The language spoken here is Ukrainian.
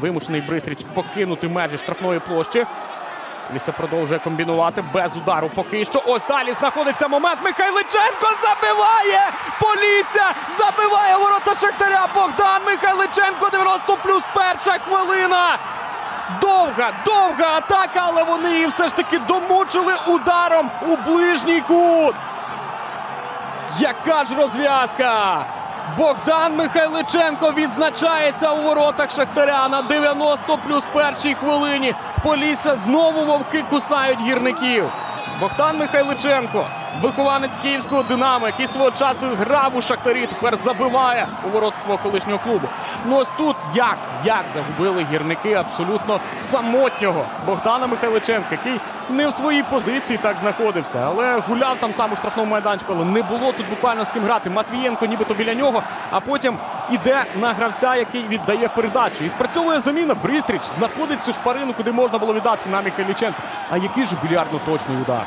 Вимушений Бристріч покинути межі штрафної площі. Ліса продовжує комбінувати без удару поки що. Ось далі знаходиться момент. Михайличенко забиває! Полісся забиває ворота Шахтаря. Богдан Михайличенко 90 плюс перша хвилина. Довга, довга атака, але вони її все ж таки домучили ударом у ближній кут. Яка ж розв'язка! Богдан Михайличенко відзначається у воротах Шахтаря на 90 плюс першій хвилині. Полісся знову вовки кусають гірників. Богдан Михайличенко, вихованець київського Динамо, який свого часу грав у Шахтарі, тепер забиває у ворот свого колишнього клубу. Ну ось тут як, як загубили гірники абсолютно самотнього Богдана Михайличенка, який не в своїй позиції так знаходився, але гуляв там сам у штрафному майданчику, але не було тут буквально з ким грати. Матвієнко нібито біля нього, а потім іде на гравця, який віддає передачу. І спрацьовує заміна. Бристріч знаходить цю шпарину, куди можна було віддати на Михайліченко. А який ж більярдно точний удар.